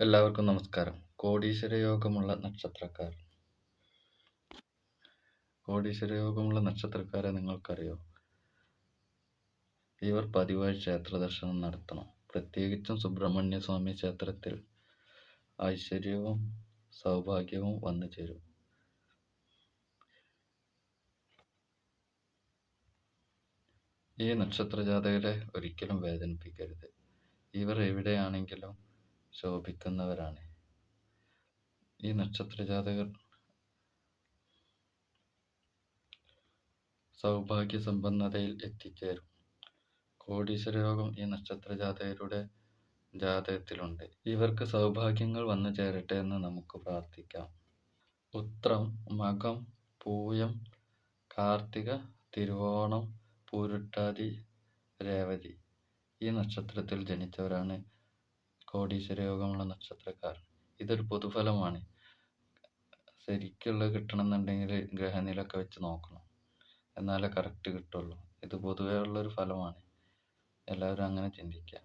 എല്ലാവർക്കും നമസ്കാരം. കോടീശ്വര യോഗമുള്ള നക്ഷത്രക്കാർ. കോടീശ്വര യോഗമുള്ള നക്ഷത്രക്കാരെ നിങ്ങൾക്കറിയോ? ഇവർ പതിവായി ക്ഷേത്ര ദർശനം നടത്തണം. പ്രത്യേകിച്ചും സുബ്രഹ്മണ്യ സ്വാമി ക്ഷേത്രത്തിൽ ഐശ്വര്യവും സൗഭാഗ്യവും വന്നു ചേരും. ഈ നക്ഷത്ര ജാതകരെ ഒരിക്കലും വേദനിപ്പിക്കരുത്. ഇവർ എവിടെയാണെങ്കിലും ശോഭിക്കുന്നവരാണ്. ഈ നക്ഷത്ര ജാതകർ സൗഭാഗ്യ സമ്പന്നതയിൽ എത്തിച്ചേരും. കോടീശ്വര യോഗം ഈ നക്ഷത്ര ജാതകരുടെ ജാതകത്തിലുണ്ട്. ഇവർക്ക് സൗഭാഗ്യങ്ങൾ വന്നു ചേരട്ടെ എന്ന് നമുക്ക് പ്രാർത്ഥിക്കാം. ഉത്രം മകം പൂയം കാർത്തിക തിരുവോണം പൂരുട്ടാതി രേവതി ഈ നക്ഷത്രത്തിൽ ജനിച്ചവരാണ് കോടീശ്വര യോഗമുള്ള നക്ഷത്രക്കാർ. ഇതൊരു പൊതുഫലമാണ്. ശരിക്കുള്ളത് കിട്ടണമെന്നുണ്ടെങ്കിൽ ഗ്രഹനിലൊക്കെ വെച്ച് നോക്കണം. എന്നാലേ കറക്റ്റ് കിട്ടുള്ളൂ. ഇത് പൊതുവേ ഉള്ളൊരു ഫലമാണ്. എല്ലാവരും അങ്ങനെ ചിന്തിക്കുക.